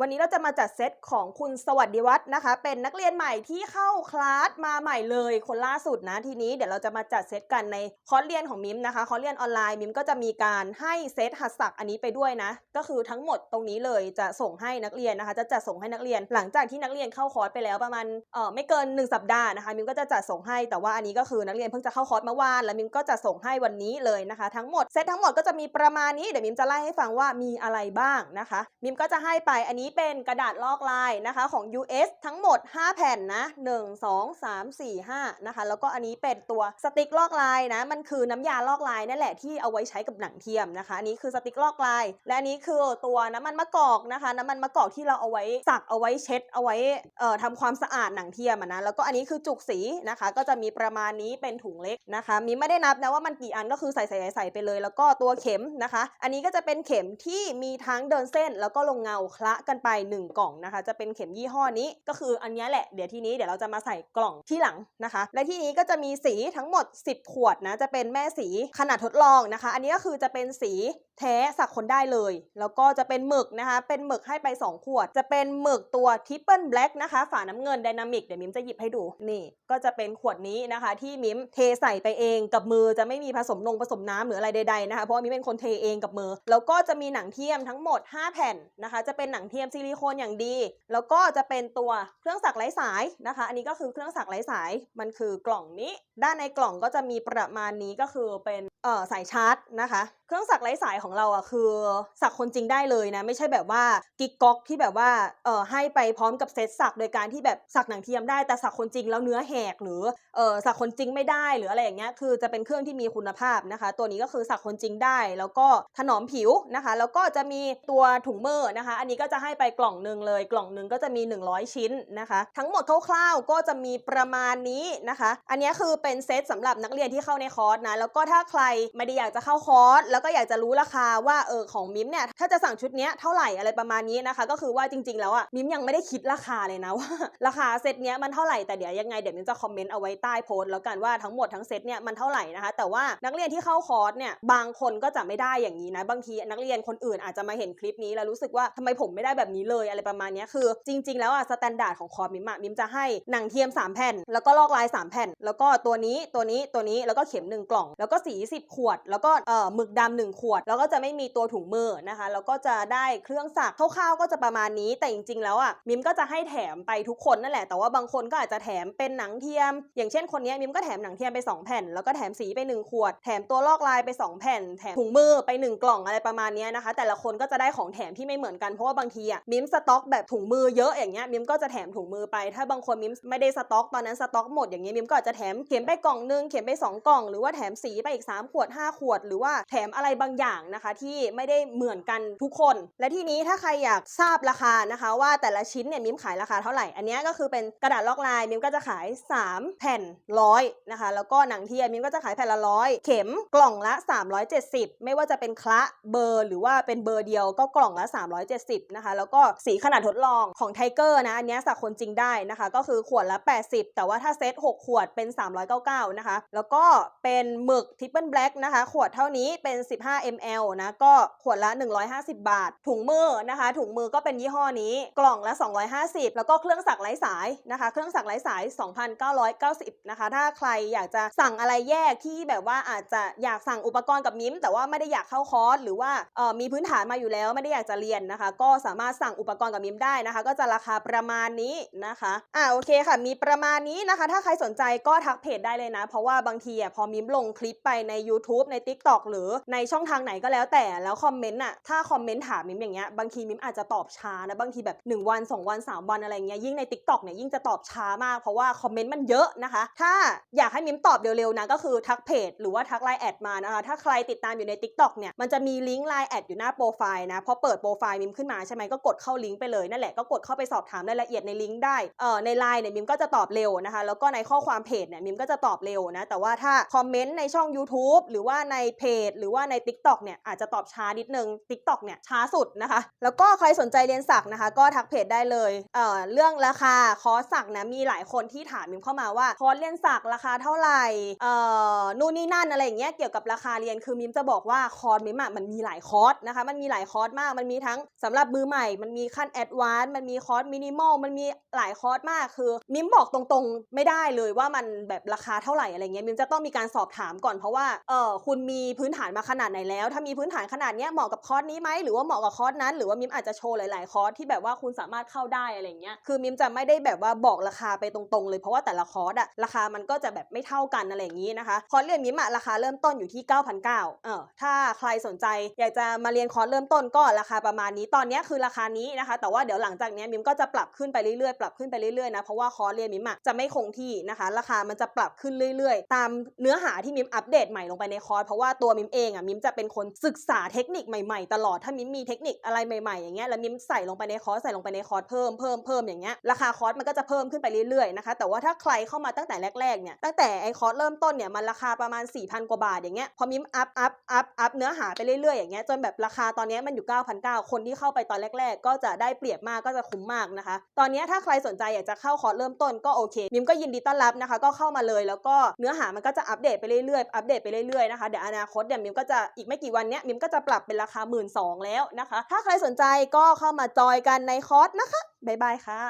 วันนี้เราจะมาจัดเซตของคุณสวัสดิวัฒน์นะคะ เป็นนักเรียนใหม่ที่เข้าคลาสมาใหม่เลยคนล่าสุดนะทีนี้เดี๋ยวเราจะมาจัดเซตกันในคอร์สเรียนของมิมนะคะคอร์สเรียนออนไลน์มิมก็จะมีการให้เซตหัดศักดิ์อันนี้ไปด้วยนะ ก็คือทั้งหมดตรงนี้เลยจะส่งให้นักเรียนนะคะ จะจัดส่งให้นักเรียน หลังจากที่นักเรียนเข้าคอร์สไปแล้วประมาณเออไม่เกิน 1 สัปดาห์นะคะมิมก็จะจัดส่งให้แต่ว่าอันนี้ก็คือนักเรียนเพิ่งจะเข้าคอร์สเมื่อวานแล้วมิมก็จะส่งให้วันนี้เลยนะคะ ทั้งหมดเซตทั้งหมดก็จะมีประมาณนี้เดี๋ยวมิมจะไล่ให้ฟังว่ามีอะไรบ้างนะคะ มิมก็จะให้ไปอันนี้ี้เป็นกระดาษลอกลายนะคะของ US ทั้งหมด 5 แผ่นนะ 1 2 3 4 5 นะคะ แล้วก็อันนี้เป็นตัวสติกลอกลายนะ มันคือน้ำยาลอกลายนั่นแหละที่เอาไว้ใช้กับหนังเทียมนะคะ อันนี้คือสติกลอกลาย และอันนี้คือตัวน้ำมันมะกอกนะคะ น้ำมันมะกอกที่เราเอาไว้สักเอาไว้เช็ด เอาไว้เอ่อทำความสะอาดหนังเทียมนะ แล้วก็อันนี้คือจุกสีนะคะ ก็จะมีประมาณนี้เป็นถุงเล็กนะคะ มีไม่ได้นับนะว่ามันกี่อันก็คือใส่ใส่ใส่ไปเลย แล้วก็ตัวเข็มนะคะ อันนี้ก็จะเป็นเข็มที่มีทั้งเดินเส้นแล้วก็ลงเงาคละกันไป 1 กล่องนะคะ จะเป็นเข็มยี่ห้อนี้ก็คืออันนี้แหละเดี๋ยวทีนี้เดี๋ยวเราจะมาใส่กล่องที่หลังนะคะ และที่นี้ก็จะมีสีทั้งหมด 10 ขวดนะจะเป็นแม่สีขนาดทดลองนะคะ อันนี้ก็คือจะเป็นสีแท้สักคนได้เลย แล้วก็จะเป็นหมึกนะคะ เป็นหมึกให้ไป 2 ขวด จะเป็นหมึกตัวทิปเปิลแบล็กนะคะ ฝาน้ำเงินไดนามิกเดี๋ยวมิมจะหยิบให้ดูนี่ ก็จะเป็นขวดนี้นะคะ ที่มิมเทใส่ไปเองกับมือจะไม่มีผสมนงผสมน้ำหรืออะไรใดๆนะคะเพราะมิมเป็นคนเทเองกับมือ แล้วก็จะมีหนังเทียมทั้งหมด 5 แผ่นนะคะ จะเป็นหนังเทียมซิลิโคนอย่างดี แล้วก็จะเป็นตัวเครื่องสักไร้สายนะคะ อันนี้ก็คือเครื่องสักไร้สายมันคือกล่องนี้ ด้านในกล่องก็จะมีประมาณนี้ก็คือเป็น เอ่อสายชาร์จนะคะ เครื่องสักไร้สายของเราอะคือ สักคนจริงได้เลยนะ ไม่ใช่แบบว่ากิ๊กก๊อกที่แบบว่าเอ่อให้ไปพร้อมกับเซตสักโดยการที่แบบสักหนังเทียมได้แต่สักคนจริงแล้วเนื้อแหกหรือเอ่อสักคนจริงไม่ได้หรืออะไรอย่างเงี้ยคือจะเป็นเครื่องที่มีคุณภาพนะคะ ตัวนี้ก็คือสักคนจริงได้ แล้วก็ถนอมผิวนะคะ แล้วก็จะมีตัวถุงมือนะคะ อันนี้ก็จะให้ไปกล่องหนึ่งเลย กล่องหนึ่งก็จะมี 100 ชิ้นนะคะ ทั้งหมดคร่าวๆก็จะมีประมาณนี้นะคะ อันนี้คือเป็นเซตสำหรับนักเรียนที่เข้าในคอร์สนะแล้วก็ถ้าใครไม่ได้อยากจะเข้าคอร์สแล้วก็อยากจะรู้ราคาว่าเออของมิมเนี่ยถ้าจะสั่งชุดเนี้ยเท่าไหร่อะไรประมาณนี้นะคะ ก็คือว่าจริง ๆ แล้วอะมิมยังไม่ได้คิดราคาเลยนะว่าราคาเซตเนี้ยมันเท่าไหร่แต่เดี๋ยวยังไงเดี๋ยวมิมจะคอมเมนต์เอาไว้ใต้โพสต์แล้วกันว่าทั้งหมดทั้งเซตเนี่ยมันเท่าไหร่นะคะ แต่ว่านักเรียนที่เข้าคอร์สเนี่ยบางคนก็จะไม่ได้อย่างนี้นะบางทีนักเรียนคนอื่นอาจจะมาเห็นคลิปนี้แล้วรู้สึกว่าทำไมผมไม่ได้แบบนี้เลยอะไรประมาณนี้คือจริง ๆ แล้วอะสแตนดาร์ดของคอร์สมิมอะมิมจะให้หนังเทียม 3 แผ่น แล้วก็ลอกลาย 3 แผ่น แล้วก็ตัวนี้ตัวนี้ตัวนี้แล้วก็เข็ม 1 กล่อง แล้วก็สี 10ขวด แล้วก็เอ่อหมึกดำหนึ่งขวด แล้วก็จะไม่มีตัวถุงมือนะคะ แล้วก็จะได้เครื่องสักคร่าวๆก็จะประมาณนี้ แต่จริงๆ แล้วอะมิมก็จะให้แถมไปทุกคนนั่นแหละ แต่ว่าบางคนก็อาจจะแถมเป็นหนังเทียม อย่างเช่นคนนี้มิมก็แถมหนังเทียมไป 2 แผ่น แล้วก็แถมสีไป 1 ขวด แถมตัวลอกลายไป 2 แผ่น แถมถุงมือไป 1 กล่องอะไรประมาณนี้นะคะ แต่ละคนก็จะได้ของแถมที่ไม่เหมือนกัน เพราะว่าบางทีอะมิมสต็อกแบบถุงมือเยอะอย่างเงี้ยมิมก็จะแถมถุงมือไป ถ้าบางคนมิมไม่ได้สต็อกตอนนั้นสต็อกหมดอย่างเงี้ยมิมก็อาจจะแถมเข็มไปกล่องนึงเข็มไป 2 กล่อง หรือว่าแถมสีไปอีก3 ขวด 5 ขวด หรือว่าแถมอะไรบางอย่างนะคะ ที่ไม่ได้เหมือนกันทุกคน และที่นี้ถ้าใครอยากทราบราคานะคะ ว่าแต่ละชิ้นเนี่ยมิมขายราคาเท่าไหร่ อันนี้ก็คือเป็นกระดาษลอกลายมิมก็จะขาย 3 แผ่นร้อยนะคะแล้วก็หนังเทียมมิมก็จะขายแผ่นละร้อยเข็มกล่องละ 370 ไม่ว่าจะเป็นคละเบอร์หรือว่าเป็นเบอร์เดียวก็กล่องละ 370นะคะแล้วก็สีขนาดทดลองของไทเกอร์นะอันนี้สักคนจริงได้นะคะ ก็คือขวดละ 80 แต่ว่าถ้าเซต6 ขวดเป็น 399นะคะแล้วก็เป็นหมึกทิปเปิลแล็กนะคะ ขวดเท่านี้เป็น 15 ml นะก็ขวดละ 150 บาท ถุงมือนะคะ ถุงมือก็เป็นยี่ห้อนี้ กล่องละ 250 แล้วก็เครื่องสักไร้สายนะคะ เครื่องสักไร้สาย 2,990 นะคะ ถ้าใครอยากจะสั่งอะไรแยกที่แบบว่าอาจจะอยากสั่งอุปกรณ์กับมิม แต่ว่าไม่ได้อยากเข้าคอร์สหรือว่ามีพื้นฐานมาอยู่แล้วไม่ได้อยากจะเรียนนะคะ ก็สามารถสั่งอุปกรณ์กับมิมได้นะคะ ก็จะราคาประมาณนี้นะคะอ่าโอเคค่ะ มีประมาณนี้นะคะ ถ้าใครสนใจก็ทักเพจได้เลยนะ เพราะว่าบางทีอะพอมิมลงคลิปไปใน YouTube ใน TikTok หรือในช่องทางไหนก็แล้วแต่แล้วคอมเมนต์อะถ้าคอมเมนต์ถามมิมอย่างเงี้ยบางทีมิมอาจจะตอบช้านะบางทีแบบ 1 วัน 2 วัน 3 วันอะไรเงี้ยยิ่งใน TikTok เนี่ยยิ่งจะตอบช้ามากเพราะว่าคอมเมนต์มันเยอะนะคะ ถ้าอยากให้มิมตอบเร็วๆนะก็คือทักเพจหรือว่าทักไลน์แอดมานะคะถ้าใครติดตามอยู่ใน TikTok เนี่ยมันจะมีลิงก์ไลน์แอดอยู่หน้าโปรไฟล์นะพอเปิดโปรไฟล์มิมขึ้นมาใช่ไหมก็กดเข้าลิงก์ไปเลยนั่นแหละก็กดเข้าไปสอบถามรายละเอียดในลิงก์ได้เอ่อในไลน์เนี่ยมิมก็จะตอบเร็วนะคะแล้วก็ในข้อความเพจเนี่ยมิมก็จะตอบเร็วนะแต่ว่าถ้าคอมเมนต์ในช่อง YouTube YouTube หรือว่าในเพจ หรือว่าใน TikTok เนี่ยอาจจะตอบช้านิดนึง TikTok เนี่ยช้าสุดนะคะ แล้วก็ใครสนใจเรียนสักนะคะ ก็ทักเพจได้เลยเอ่อเรื่องราคาคอร์สสักนะมีหลายคนที่ถามมิมเข้ามาว่าคอร์สเรียนสักราคาเท่าไหร่เอ่อนู่นนี่นั่นอะไรอย่างเงี้ยเกี่ยวกับราคาเรียนคือมิมจะบอกว่าคอร์สมิมอะมันมีหลายคอร์สนะคะมันมีหลายคอร์สมากมันมีทั้งสำหรับมือใหม่ มันมีขั้นแอดวานซ์มันมีคอร์สมินิมอลมันมีหลายคอร์สมากคือ มิมบอกตรงๆ ไม่ได้เลยว่ามันแบบราคาเท่าไหร่อะไรเงี้ยมิมจะต้องมีการสอบถามก่อนเพราะว่าเออคุณมีพื้นฐานมาขนาดไหนแล้ว ถ้ามีพื้นฐานขนาดนี้เหมาะกับคอร์สนี้ไหมหรือว่าเหมาะกับคอร์สนั้น หรือว่ามิมอาจจะโชว์หลายๆคอร์สที่แบบว่าคุณสามารถเข้าได้อะไรเงี้ยคือมิมจะไม่ได้แบบว่าบอกราคาไปตรงๆ เลยเพราะว่าแต่ละคอร์สอะราคามันก็จะแบบไม่เท่ากันอะไรอย่างนี้นะคะคอร์สเรียนมิมอะราคาเริ่มต้นอยู่ที่ 9,900เออถ้าใครสนใจอยากจะมาเรียนคอร์สเริ่มต้นก็ราคาประมาณนี้ตอนนี้คือราคานี้นะคะ แต่ว่าเดี๋ยวหลังจากนี้มิมก็จะปรับขึ้นไปเรื่อยๆปรับขึ้นไปเรื่อยๆนะเพราะว่าคอร์สเรียนมิมอะจะไม่คงที่นะคะ ราคามันจะปรับขึ้นเรื่อย ๆ ตามเนื้อหาที่มิมอัปเดตใหม่ลงไปในคอร์สเพราะว่าตัวมิมเองอะมิมจะเป็นคนศึกษาเทคนิคใหม่ๆ ตลอดถ้ามิมมีเทคนิคอะไรใหม่ๆอย่างเงี้ยแล้วมิมใส่ลงไปในคอร์สใส่ลงไปในคอร์สเพิ่มเพิ่มเพิ่มอย่างเงี้ยราคาคอร์สมันก็จะเพิ่มขึ้นไปเรื่อยๆนะคะแต่ว่าถ้าใครเข้ามาตั้งแต่แรกๆเนี่ยตั้งแต่ไอคอร์สเริ่มต้นเนี่ยมันราคาประมาณ 4,000 กว่าบาทอย่างเงี้ยพอมิมอัพอัพอัพอัพเนื้อหาไปเรื่อยๆอย่างเงี้ยจนแบบราคาตอนนี้มันอยู่ 9,900 คนที่เข้าไปตอนแรก ๆ ก็จะได้เปรียบมากก็จะคุ้มมากนะคะ ตอนนี้ถ้าใครสนใจอยากจะเข้าคอร์สเริ่มต้นก็โอเคมิมก็ยินดีต้อนรับนะคะก็เข้ามาเลยแล้วก็เนื้อหามันก็จะอัปเดตไปเรื่อยๆอัปเดตไปเรื่อยๆนะคะเดี๋ยวอนาคตเนี่ยมิมก็จะอีกไม่กี่วันเนี้ยมิมก็จะปรับเป็นราคา 1 2ื่นแล้วนะคะ ถ้าใครสนใจก็เข้ามาจอยกันในคอร์สนะคะบ๊ายบายค่ะ